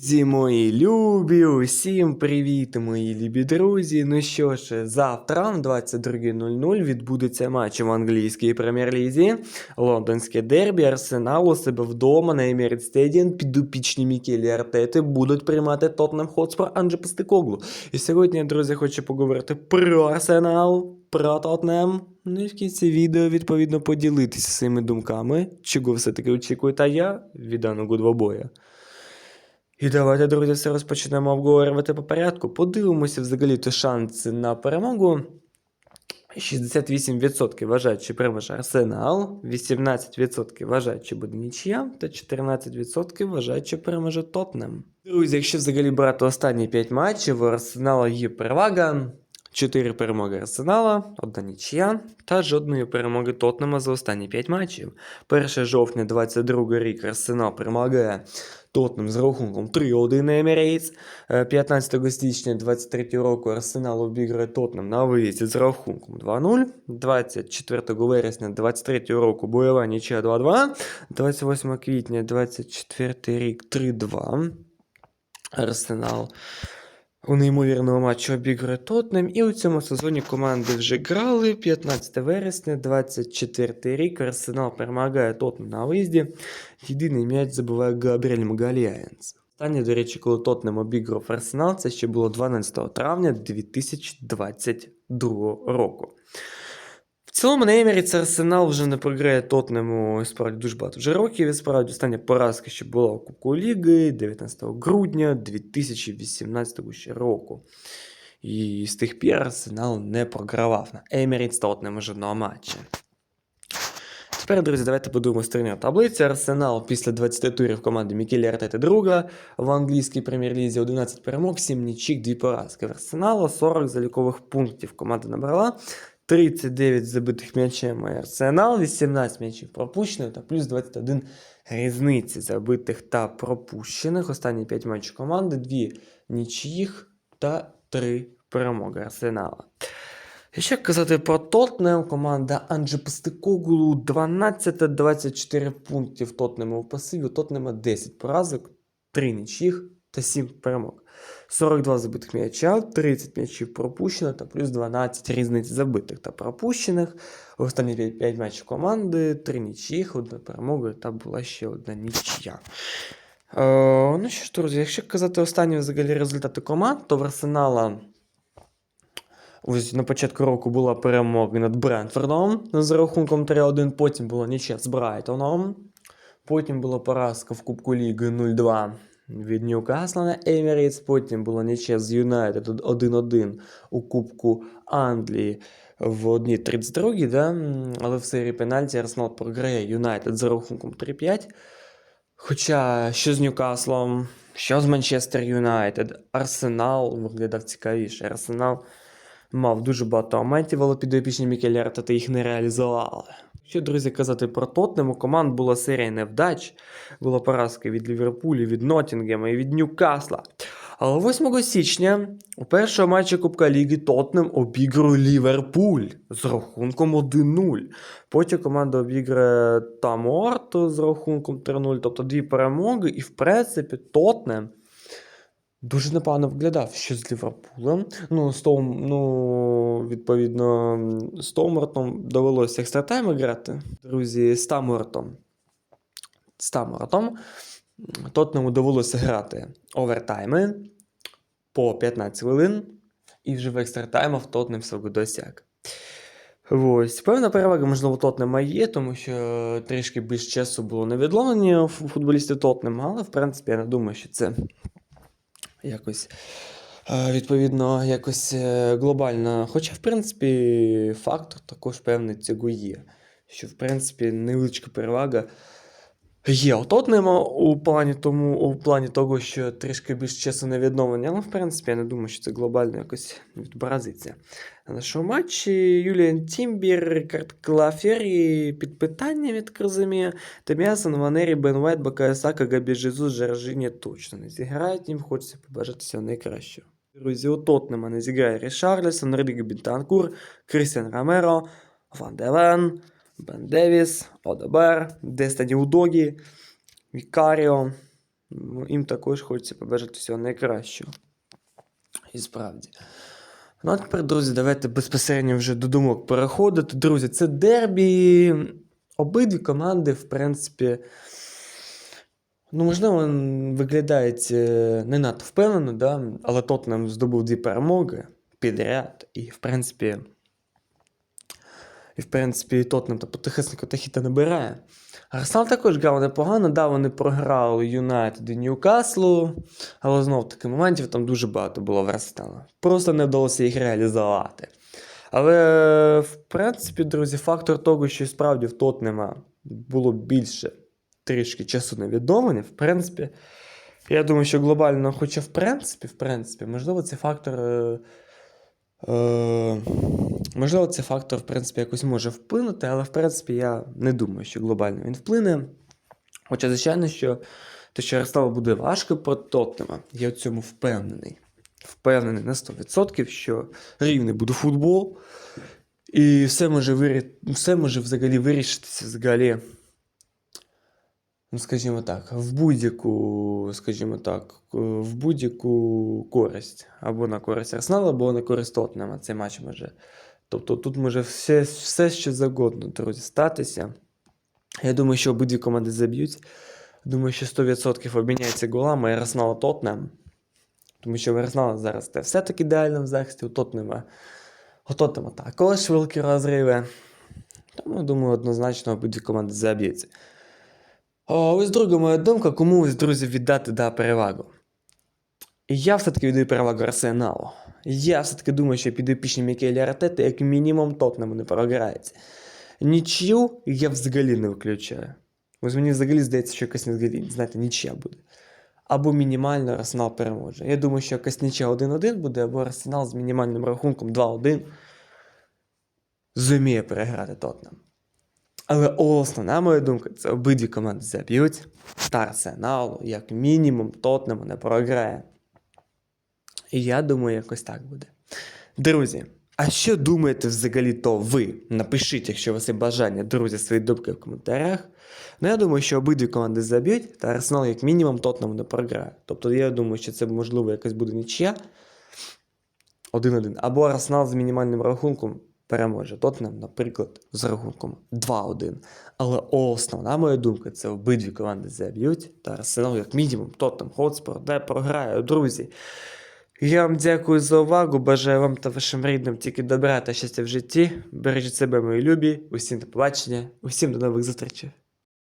Зі мої любі, усім привіт, мої любі друзі. Ну що ж, завтра, в 22.00, відбудеться матч в англійській прем'єр-лізі. Лондонське дербі, Арсенал у себе вдома на Emirates Stadium підопічні Мікелі Артети будуть приймати Тотнем Хотспор Анджі Постекоглу. І сьогодні, друзі, хочу поговорити про Арсенал, про Тотнем. Ну і в кінці відео, відповідно, поділитися своїми думками, чого все-таки очікую та я від даного двобоя. І давайте, друзі, все розпочнемо обговорювати по порядку. Подивимося взагалі-то шанси на перемогу. 68% вважають, що переможе Арсенал, 18% вважають, що буде нічия, та 14% вважають, що переможе Тотнем. Друзі, якщо взагалі брати останні 5 матчів, у Арсенала є перевага. 4 перемоги Арсенала, одна нічия та жодної перемоги Тотнема за останні 5 матчів. 1 жовтня 22 рік Арсенал перемагає Тотнем з рахунком 3-1 на Emirates. Е, 15 січня 23 року Арсенал обіграє Тотнем на виїзді з рахунком 2-0. 24 вересня 23 року бойова нічия 2-2. 28 квітня 24 рік 3-2. Арсенал у неймовірному матчі обіграє Тотнем. І у цьому сезоні команди вже грали. 15 вересня, 24 рік. Арсенал перемагає Тотнем на виїзді. Єдиний м'яч забуває Габріель Магаліаєнс. Останнє, до речі, коли Тотнем обіграв Арсенал, це ще було 12 травня 2022 року. В цілому на Еміріці Арсенал вже не програє Тотнему справді дуже багато вже років. І справді остання поразка ще була у Кубку Ліги 19 грудня 2018 ще року. І з тих пір Арсенал не програвав на Еміріц Тотнему жодного матча. Тепер, друзі, давайте подумаємо турнір таблиці. Арсенал після 20 турів команди Мікелі Артети друга в англійській прем'єр-лізі 11 перемог, 7 нічік, 2 поразки. В Арсенала 40 залікових пунктів команда набрала. 39 забитих м'ячем має Арсенал, 18 м'ячів пропущених та плюс 21 різниці забитих та пропущених. Останні 5 матчів команди, 2 нічиїх та 3 перемоги Арсенала. Якщо казати про Тотнем, команда Анджі Постекоглу 12-24 пунктів Тотнему в пасиві, Тотнема 10 поразок, 3 нічиїх та 7 перемог. 42 забитих м'яча, 30 м'ячів пропущено та плюс 12 різниць забитих та пропущених. Останні 5, 5 матчів команди, 3 нічиїх, одна перемога та була ще одна нічия. Е, ну що ж, друзі, якщо казати останні взагалі результати команд, то в Арсенала ось на початку року була перемога над Брентфордом з рахунком 3-1, потім була нічия з Брайтоном, потім була поразка в Кубку Ліги 0-2 від Ньюкасла на Емірейтс, потім була нічия з Юнайтед 1-1 у Кубку Англії в одній 32 да? але в серії пенальті Арсенал програє Юнайтед за рахунком 3-5. Хоча що з Ньюкаслом, що з Манчестер Юнайтед, Арсенал виглядав цікавіше. Арсенал мав дуже багато моментів, але підопічні Мікелі Артета їх не реалізували. Що, друзі, казати про Тотнем, у команд була серія невдач, була поразка від Ліверпулю, від Ноттінгема і від Ньюкасла. Але 8 січня у першому матчі Кубка Ліги Тотнем обігрує Ліверпуль з рахунком 1-0. Потім команда обіграє Таморт з рахунком 3-0, тобто дві перемоги, і в принципі Тотнем дуже непогано виглядав. Що з Ліверпулем. Ну, з Том, ну, відповідно, з Томортом довелося екстратайми грати. Друзі, з Тамортом. З Тамортом. Тотнему довелося грати овертайми по 15 хвилин, і вже в екстратаймах Тотнем свого досяг. Ось, певна перевага, можливо, Тотнема є, тому що трішки більш часу було на відловлені футболістів Тотнема, але в принципі я не думаю, що це якось. е, Відповідно, якось е, глобально. Хоча, в принципі, фактор також певний цього є. Що, в принципі, невеличка перевага є у Тотнема у плані, тому, у плані того, що трішки більш часу відновлення, але в принципі я не думаю, що це глобально якось відобразиться. На нашому матчі Юліан Тімбір, Рікард Клафері під питанням, я так розумію. Ванері, Бен Вайт, Бакаясака, Габі Жезус, Жаржині точно не зіграють, їм хочеться побажати всього найкращого. Друзі, у Тотнема не зіграє Рішарлісон, Ридіг Бінтанкур, Крістіан Ромеро, Ван Девен, Бен Девіс, Одебер, Дестані Удогі, Вікаріо, Ну, Їм також хочеться побажати всього найкращого. І справді. Ну, а тепер, друзі, давайте безпосередньо вже до думок переходити. Друзі, це дербі. Обидві команди, в принципі, ну, можливо, виглядають е, не надто впевнено, да? але Тоттенхем здобув дві перемоги підряд. І, в принципі, і, в принципі, Тоттенхем та потихесенько тахіта набирає. Арсенал також грав непогано, да, вони програли Юнайтед і Ньюкаслу, але знов таки моментів там дуже багато було в Арсенала. Просто не вдалося їх реалізувати. Але, в принципі, друзі, фактор того, що справді в Тотнема було більше трішки часу на в принципі, я думаю, що глобально, хоча в принципі, в принципі, можливо, цей фактор. Е, можливо, цей фактор, в принципі, якось може вплинути, але в принципі я не думаю, що глобально він вплине. Хоча, звичайно, що те, що Арсенал буде важко проти Тоттенема, я в цьому впевнений. Впевнений на 100%, що рівний буде футбол, і все може, вирі... все може взагалі вирішитися взагалі. Ну, скажімо так, в будь-яку, скажімо так, в будь-яку користь. Або на користь Арсенала, або на користь Тоттенема цей матч може. Тобто тут може все, все що завгодно, друзі, статися. Я думаю, що обидві команди заб'ють. Думаю, що 100% обміняється голами Арсенал і Тоттенем. Тому що в Арсенала зараз те все-таки ідеально в захисті, у Тоттенема. У Тоттенема також великі розриви. Тому, думаю, однозначно обидві команди заб'ються. Ось друга моя думка, кому ось, друзі, віддати да, перевагу. Я все-таки віддаю перевагу Арсеналу. Я все-таки думаю, що підопічні Мікелі Артети як мінімум Тотнему не програється. Нічию я взагалі не виключаю. Ось мені взагалі здається, що взагалі, знаєте, нічия буде. Або мінімально Арсенал переможе. Я думаю, що якась нічия 1-1 буде, або Арсенал з мінімальним рахунком 2-1 зуміє переграти Тотнем. Але основна моя думка, це обидві команди заб'ють. Та Арсеналу, як мінімум, Тотнему не програє. І я думаю, якось так буде. Друзі, а що думаєте взагалі то ви? Напишіть, якщо у вас є бажання, друзі, свої думки в коментарях. Ну, я думаю, що обидві команди заб'ють, та Арсенал, як мінімум, Тотнему не програє. Тобто, я думаю, що це можливо якась буде нічия. 1-1. Або Арсенал з мінімальним рахунком переможе Тотнем, наприклад, з рахунком 2-1. Але основна моя думка, це обидві команди заб'ють, та Арсенал, як мінімум, Тоттенхем Хотспор не програє. Друзі, я вам дякую за увагу. Бажаю вам та вашим рідним тільки добра та щастя в житті. Бережіть себе, мої любі. Усім до побачення, усім до нових зустрічей.